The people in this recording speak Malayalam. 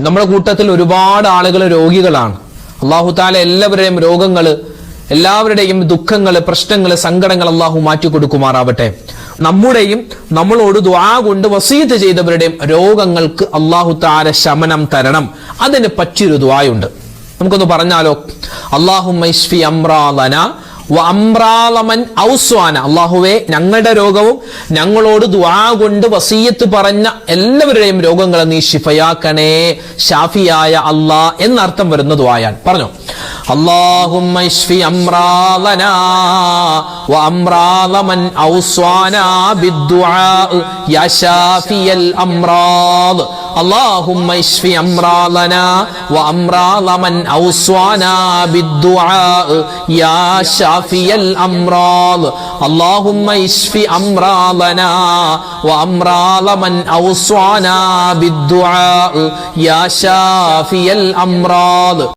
നമ്മുടെ കൂട്ടത്തിൽ ഒരുപാട് ആളുകൾ രോഗികളാണ്. അള്ളാഹു താല എല്ലാവരുടെയും രോഗങ്ങൾ എല്ലാവരുടെയും ദുഃഖങ്ങൾ പ്രശ്നങ്ങൾ സങ്കടങ്ങൾ അള്ളാഹു മാറ്റി കൊടുക്കുമാറാവട്ടെ. നമ്മുടെയും നമ്മളോട് ദ്വാ കൊണ്ട് വസീത് ചെയ്തവരുടെയും രോഗങ്ങൾക്ക് അള്ളാഹു താല ശമനം തരണം. അതിന് പറ്റിയൊരു ദ്വായുണ്ട് നമുക്കൊന്ന് പറഞ്ഞാലോ? അള്ളാഹു അമ്രാലമൻ ഔസ്വാന. അള്ളാഹുവെ ഞങ്ങളുടെ രോഗവും ഞങ്ങളോട് ദ്വാ കൊണ്ട് വസീയത്ത് പറഞ്ഞ എല്ലാവരുടെയും രോഗങ്ങളെ നീ ഷിഫയാക്കണേ ഷാഫിയായ അള്ളാ എന്നർത്ഥം വരുന്ന ദ്വായാണ് പറഞ്ഞു? اللهم اشف أمراضنا وأمراض من أوصانا بالدعاء يا شافي الأمراض. اللهم اشف أمراضنا وأمراض من أوصانا بالدعاء يا شافي الأمراض. اللهم اشف أمراضنا وأمراض من أوصانا بالدعاء يا شافي الأمراض.